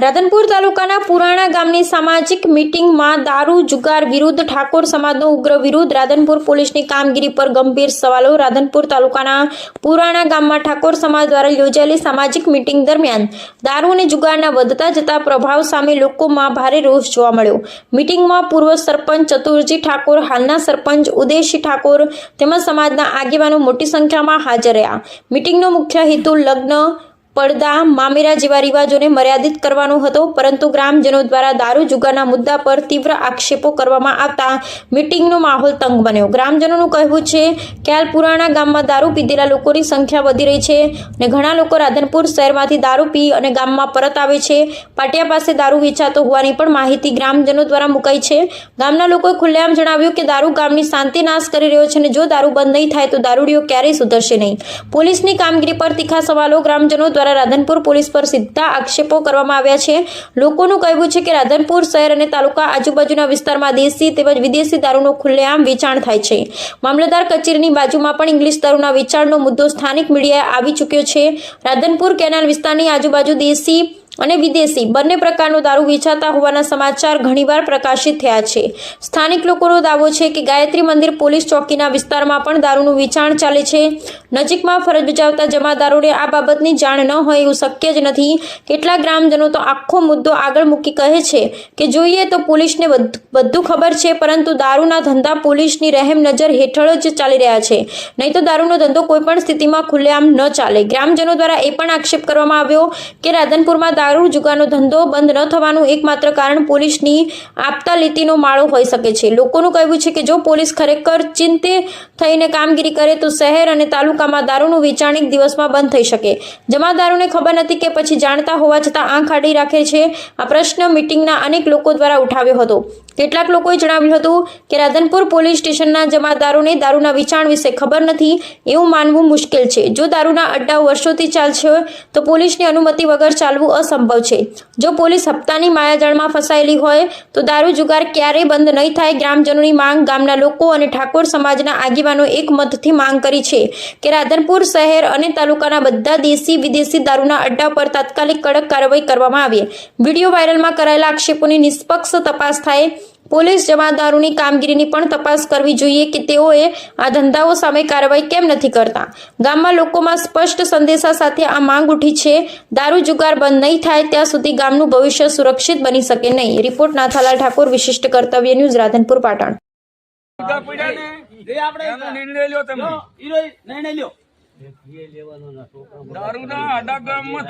રાધનપુર તાલુકાના પુરાણા ગામની સામાજિક મીટિંગમાં દારૂ, જુગાર વિરુદ્ધ ઠાકોર સમાજનો ઉગ્ર વિરોધ. રાધનપુર પોલીસની કામગીરી પર ગંભીર સવાલો. રાધનપુર તાલુકાના પુરાણા ગામમાં ઠાકોર સમાજ દ્વારા યોજાયેલી સામાજિક મીટિંગ દરમિયાન દારૂ અને જુગારના વધતા જતા પ્રભાવ સામે લોકોમાં ભારે રોષ જોવા મળ્યો. મીટિંગમાં પૂર્વ સરપંચ ચતુરજી ઠાકોર, હાલના સરપંચ ઉદેશી ઠાકોર તેમજ સમાજના આગેવાનો મોટી સંખ્યામાં હાજર રહ્યા. મીટિંગનો મુખ્ય હેતુ લગ્ન પડદા, મામેરા જેવા રિવાજોને મર્યાદિત કરવાનો હતો, પરંતુ ગ્રામજનો દ્વારા દારૂ જુગારના મુદ્દા પર તીવ્ર આક્ષેપો કરવામાં આવતા મીટિંગનો માહોલ તંગ બન્યો. ગ્રામજનોનું કહેવું છે કે હાલ પુરાણા ગામમાં દારૂ પીધેલા લોકોની સંખ્યા વધી રહી છે અને ઘણા લોકો રાધનપુર શહેરમાંથી દારૂ પી અને ગામમાં પરત આવે છે. પાટિયા પાસે દારૂ વેચાતો હોવાની પણ માહિતી ગ્રામજનો દ્વારા મુકાઈ છે. ગામના લોકોએ ખુલ્લેઆમ જણાવ્યું કે દારૂ ગામની શાંતિ નાશ કરી રહ્યો છે અને જો દારૂ બંધ નહીં થાય તો દારૂડીઓ ક્યારેય સુધરશે નહીં. પોલીસની કામગીરી પર તીખા સવાલો ગ્રામજનો દ્વારા રાધનપુર પોલીસ પર સીધા આક્ષેપો કરવામાં આવ્યા છે. લોકોનું કહેવું છે કે રાધનપુર શહેર અને તાલુકા આજુબાજુના વિસ્તારમાં દેશી તેમજ વિદેશી દારૂનો ખુલ્લેઆમ વેચાણ થાય છે. મામલતદાર કચેરીની બાજુમાં પણ ઇંગ્લિશ દારૂના વેચાણનો મુદ્દો સ્થાનિક મીડિયાએ આવી ચૂક્યો છે. રાધનપુર કેનાલ વિસ્તારની આજુબાજુ દેશી અને વિદેશી બંને પ્રકારનો દારૂ વેચાતા હોવાના સમાચાર ઘણીવાર પ્રકાશિત થયા છે. સ્થાનિક લોકોનો દાવો છે કે ગાયત્રી મંદિર પોલીસ ચોકીના વિસ્તારમાં પણ દારૂનું વેચાણ ચાલે છે. નજીકમાં ફરજ બજાવતા જમાદારોને આ બાબતની જાણ ન હોય એવું શક્ય જ નથી. કેટલાક ગ્રામજનો તો આખો મુદ્દો આગળ મૂકી કહે છે કે જોઈએ તો પોલીસને બધું ખબર છે, પરંતુ દારૂના ધંધા પોલીસની રહેમ નજર હેઠળ જ ચાલી રહ્યા છે. નહીં તો દારૂનો ધંધો કોઈપણ સ્થિતિમાં ખુલ્લેઆમ ન ચાલે. ગ્રામજનો દ્વારા એ પણ આક્ષેપ કરવામાં આવ્યો કે રાધનપુરમાં દારૂ જુગારનો ધંધો બંધ ન થવાનું એકમાત્ર કારણ પોલીસની આપતા લીતીનો માળો હોઈ શકે છે. લોકોનું કહેવું છે કે જો પોલીસ ખરેખર ચિંતિત થઈને કામગીરી કરે તો શહેર અને તાલુકામાં દારૂનું વેચાણ એક દિવસમાં બંધ થઈ શકે. જમાદારોને ખબર નથી કે પછી જાણતા હોવા છતાં આંખ આડી રાખે છે. આ પ્રશ્ન મિટિંગના અનેક લોકો દ્વારા ઉઠાવ્યો હતો. કેટલાક લોકોએ જણાવ્યું હતું કે રાધનપુર પોલીસ સ્ટેશનના જમાદારોને દારૂના વેચાણ વિશે ખબર નથી એવું માનવું મુશ્કેલ છે. જો દારૂના અડ્ડાઓ વર્ષોથી ચાલશે તો પોલીસની અનુમતિ વગર ચાલવું અસંભવ છે. જો પોલીસ હપ્તાની માયાજાળમાં ફસાયેલી હોય, તો દારૂ જુગાર ક્યારેય બંધ નહીં થાય. ગ્રામજનોની માંગ ગામના લોકો અને ઠાકોર સમાજના આગેવાનો એક મતથી માંગ કરી છે કે રાધનપુર શહેર અને તાલુકાના બધા દેશી વિદેશી દારૂના અડ્ડા પર તાત્કાલિક કડક કાર્યવાહી કરવામાં આવે. વીડિયો વાયરલમાં કરાયેલા આક્ષેપોની નિષ્પક્ષ તપાસ થાય પોલીસ જમાદારોની કામગીરીની પણ તપાસ કરવી જોઈએ કે તેઓએ આ ધંધાઓ સામે કાર્યવાહી કેમ નથી કરતા. ગામમાં લોકોમાં સ્પષ્ટ સંદેશા સાથે આ માંગ ઉઠી છે. દારૂ જુગાર બંધ નહીં થાય ત્યાં સુધી ગામનું ભવિષ્ય સુરક્ષિત બની શકે નહીં. રિપોર્ટ નાથાલાલ ઠાકોર વિશિષ્ટ કર્તવ્ય ન્યૂઝ રાધનપુર પાટણ. દારૂના આડા ગામમાં